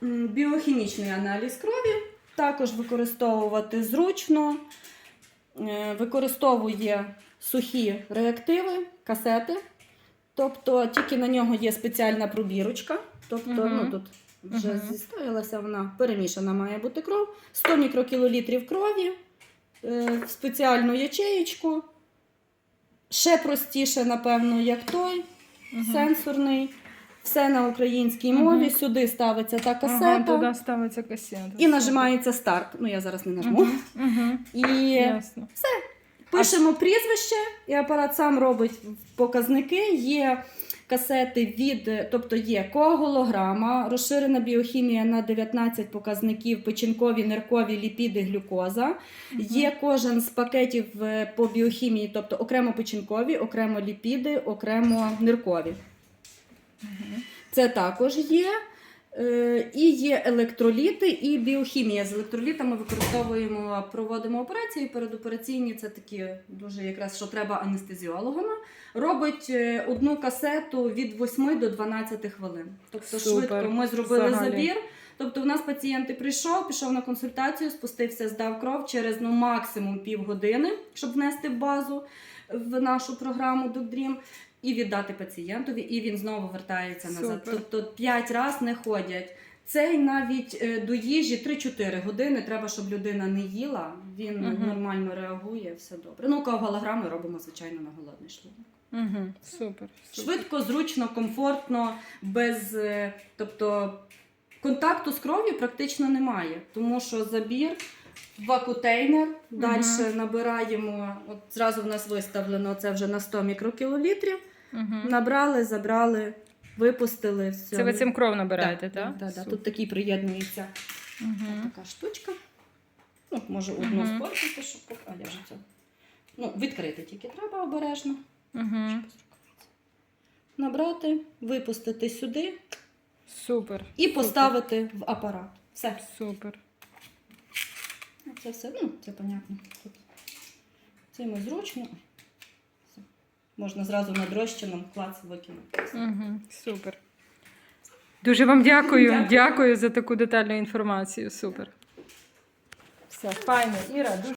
біохімічний аналіз крові. Також використовувати зручно. Е, Використовує сухі реактиви, касети. Тобто тільки на нього є спеціальна пробірочка. Тобто, Мгм. ну тут вже Мгм. зістоялася вона, перемішана має бути кров. 100 мікрокілолітрів крові, е, в спеціальну ячеєчку. Ще простіше, напевно, як той, Мгм. сенсорний. Все на українській Мгм. мові. Сюди ставиться та Ага, касета туди ставиться касета. і нажимається старт. Ну, я зараз не нажму. Угу. І Ясно. пишемо прізвище, і апарат сам робить показники. Є касети від, тобто є коагулограма, розширена біохімія на 19 показників, печінкові, ниркові, ліпіди, глюкоза. Є кожен з пакетів е, по біохімії, тобто окремо печінкові, окремо ліпіди, окремо ниркові. Це також є. Е, І є електроліти і біохімія. З електролітами використовуємо, проводимо операції. Передопераційні це такі дуже якраз що треба анестезіологами. Робить е, одну касету від 8 до 12 хвилин. Тобто Супер. швидко ми зробили Взагалі. забір. Тобто, в нас пацієнт прийшов, пішов на консультацію, спустився, здав кров через ну максимум півгодини, щоб внести в базу в нашу програму Докдрім. І віддати пацієнтові, і він знову вертається назад. Супер. Тобто 5 разів не ходять. Цей навіть е, до їжі 3-4 години треба, щоб людина не їла. Він Мгм. нормально реагує, все добре. Ну, коагулограми робимо, звичайно, на голодний шлунок. Угу. Супер. супер. Швидко, зручно, комфортно, без е, тобто контакту з кров'ю практично немає, тому що забір. В Вакутейнер, далі набираємо, от зразу в нас виставлено це вже на 100 мікрокілолітрів. Угу. Набрали, забрали, випустили. Все. Це ви цим кров набираєте, так? да, да, Супер. Тут такий приєднується Угу. така штучка. Ну, може одну Мгм. спортити, щоб а я вже це. Ну, відкрити тільки треба обережно. Угу. Набрати, випустити сюди Супер. і поставити в апарат. Все. Супер. Це все, ну, це понятно. Тут цим зручно. Все. Можна зразу над розчином клац викинути. Угу. Супер. Дуже вам дякую. Дякую. Дякую за таку детальну інформацію. Супер. Все, файно. Іра, дуже.